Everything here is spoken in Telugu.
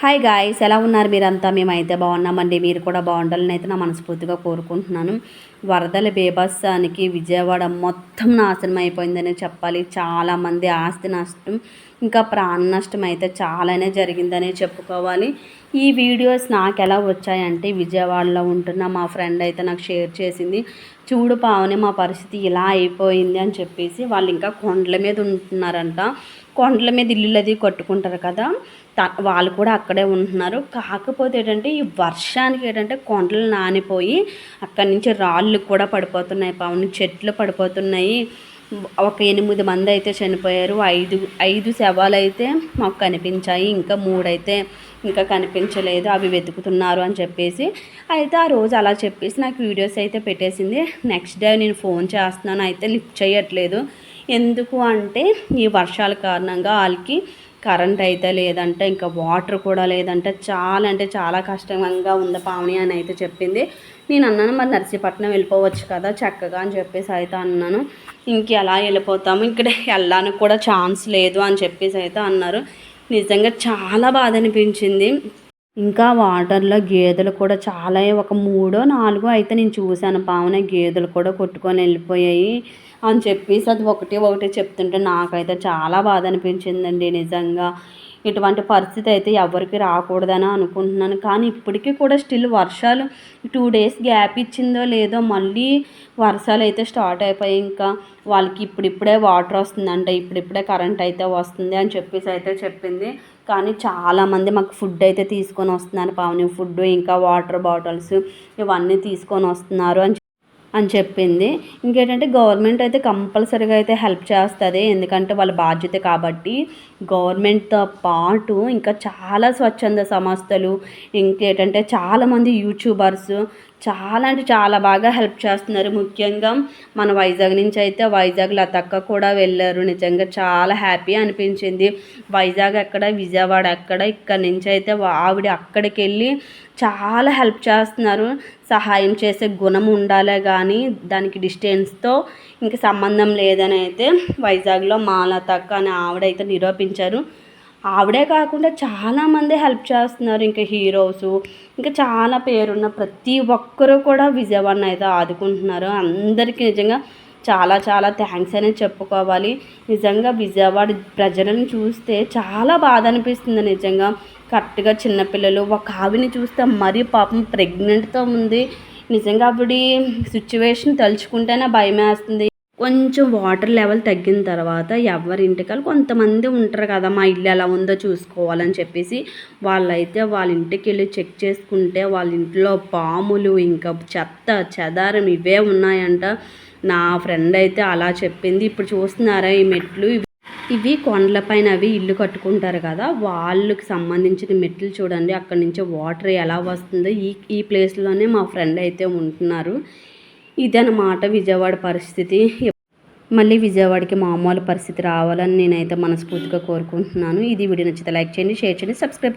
హాయ్ గాయస్ ఎలా ఉన్నారు మీరంతా? మేమైతే బాగున్నామండి. మీరు కూడా బాగుండాలని అయితే నా మనస్ఫూర్తిగా కోరుకుంటున్నాను. వరదల బీభత్సానికి విజయవాడ మొత్తం నాశనం అయిపోయిందని చెప్పాలి. చాలామంది ఆస్తి నష్టం ఇంకా ప్రాణ నష్టం అయితే చాలానే జరిగిందనే చెప్పుకోవాలి. ఈ వీడియోస్ నాకు ఎలా వచ్చాయంటే విజయవాడలో ఉంటున్న మా ఫ్రెండ్ అయితే నాకు షేర్ చేసింది. చూడు పావని మా పరిస్థితి ఇలా అయిపోయింది అని చెప్పేసి వాళ్ళు ఇంకా కొండల మీద ఉంటున్నారంట. కొండల మీద ఇల్లులు అది కట్టుకుంటారు కదా. వాళ్ళు కూడా అక్కడే ఉంటున్నారు. కాకపోతే ఏంటంటే ఈ వర్షానికి ఏంటంటే కొండలు నానిపోయి అక్కడి నుంచి రాళ్ళు కూడా పడిపోతున్నాయి. పవన్ చెట్లు పడిపోతున్నాయి. ఒక ఎనిమిది మంది అయితే చనిపోయారు. ఐదు ఐదు శవాలు అయితే మాకు కనిపించాయి. ఇంకా మూడైతే ఇంకా కనిపించలేదు. అవి వెతుకుతున్నారు అని చెప్పేసి. అయితే ఆ రోజు అలా చెప్పేసి నాకు వీడియోస్ అయితే పెట్టేసింది. నెక్స్ట్ డే నేను ఫోన్ చేస్తున్నాను. అయితే లిఫ్ట్ చేయట్లేదు. ఎందుకు అంటే ఈ వర్షాల కారణంగా వాళ్ళకి కరెంట్ అయితే లేదంటే ఇంకా వాటర్ కూడా లేదంటే చాలా అంటే చాలా కష్టంగా ఉంది పావని అని అయితే చెప్పింది. నేను అన్నాను మరి నర్సీపట్నం వెళ్ళిపోవచ్చు కదా చక్కగా అని చెప్పేసి అయితే అన్నాను. ఇంక ఎలా వెళ్ళిపోతాము? ఇక్కడ వెళ్ళడానికి కూడా ఛాన్స్ లేదు అని చెప్పేసి అయితే అన్నారు. నిజంగా చాలా బాధ అనిపించింది. ఇంకా వాటర్లో గేదెలు కూడా చాలా ఒక మూడో నాలుగో అయితే నేను చూశాను. పావున గేదెలు కూడా కొట్టుకొని వెళ్ళిపోయాయి అని చెప్పేసి అది ఒకటి ఒకటి చెప్తుంటే నాకైతే చాలా బాధ అనిపించిందండి నిజంగా. ఇటువంటి పరిస్థితి అయితే ఎవరికి రాకూడదని అనుకుంటున్నాను. కానీ ఇప్పటికీ కూడా స్టిల్ వర్షాలు టూ డేస్ గ్యాప్ ఇచ్చిందో లేదో మళ్ళీ వర్షాలు అయితే స్టార్ట్ అయిపోయాయి ఇంకా వాళ్ళకి ఇప్పుడిప్పుడే వాటర్ వస్తుందంట ఇప్పుడిప్పుడే కరెంట్ అయితే వస్తుంది అని చెప్పేసి అయితే చెప్పింది. కానీ చాలామంది మాకు ఫుడ్ అయితే తీసుకొని వస్తున్నారు పావని. ఫుడ్ ఇంకా వాటర్ బాటిల్స్ ఇవన్నీ తీసుకొని వస్తున్నారు అని అని చెప్పింది. ఇంకేంటంటే గవర్నమెంట్ అయితే కంపల్సరీగా అయితే హెల్ప్ చేస్తుంది. ఎందుకంటే వాళ్ళ బాధ్యత కాబట్టి గవర్నమెంట్తో పాటు ఇంకా చాలా స్వచ్ఛంద సంస్థలు ఇంకేంటంటే చాలామంది యూట్యూబర్స్ చాలా అంటే చాలా బాగా హెల్ప్ చేస్తున్నారు. ముఖ్యంగా మన వైజాగ్ నుంచి అయితే వైజాగ్ లతక్క కూడా వెళ్ళారు. నిజంగా చాలా హ్యాపీ అనిపించింది. వైజాగ్ ఎక్కడ విజయవాడ ఎక్కడ ఇక్కడ నుంచి అయితే ఆవిడ అక్కడికి వెళ్ళి చాలా హెల్ప్ చేస్తున్నారు. సహాయం చేసే గుణం ఉండాలే కానీ దానికి డిస్టెన్స్తో ఇంక సంబంధం లేదని అయితే వైజాగ్లో మాలతక్క అని ఆవిడైతే నిరూపించారు. ఆవిడే కాకుండా చాలామంది హెల్ప్ చేస్తున్నారు ఇంకా హీరోస్. ఇంకా చాలా పేరున్న ప్రతి ఒక్కరూ కూడా విజయవాడని అయితే ఆదుకుంటున్నారు. అందరికీ నిజంగా చాలా చాలా థ్యాంక్స్ అనేది చెప్పుకోవాలి. నిజంగా విజయవాడ ప్రజలను చూస్తే చాలా బాధ అనిపిస్తుంది నిజంగా. కరెక్ట్గా చిన్నపిల్లలు ఒక ఆవిని చూస్తే మరీ పాపం ప్రెగ్నెంట్తో ఉంది. నిజంగా ఆవిడ సిచ్యువేషన్ తలుచుకుంటేనే భయం వేస్తుంది కొంచెం వాటర్ లెవెల్ తగ్గిన తర్వాత ఎవరింటికాలు కొంతమంది ఉంటారు కదా మా ఇల్లు ఎలా ఉందో చూసుకోవాలని చెప్పేసి వాళ్ళైతే వాళ్ళ ఇంటికి వెళ్ళి చెక్ చేసుకుంటే వాళ్ళ ఇంట్లో పాములు ఇంకా చెత్త చెదారం ఇవే ఉన్నాయంట. నా ఫ్రెండ్ అయితే అలా చెప్పింది. ఇప్పుడు చూస్తున్నారా ఈ మెట్లు? ఇవి కొండలపైన అవి ఇల్లు కట్టుకుంటారు కదా వాళ్ళకి సంబంధించిన మెట్లు చూడండి. అక్కడి నుంచి వాటర్ ఎలా వస్తుందో. ఈ ఈ ప్లేస్లోనే మా ఫ్రెండ్ అయితే ఉంటున్నారు. ఇదన్నమాట విజయవాడ పరిస్థితి. మళ్ళీ విజయవాడకి మామూలు పరిస్థితి రావాలని నేనైతే మనస్ఫూర్తిగా కోరుకుంటున్నాను. ఇది వీడియో నచ్చితే లైక్ చేయండి షేర్ చేయండి సబ్స్క్రైబ్ చేయండి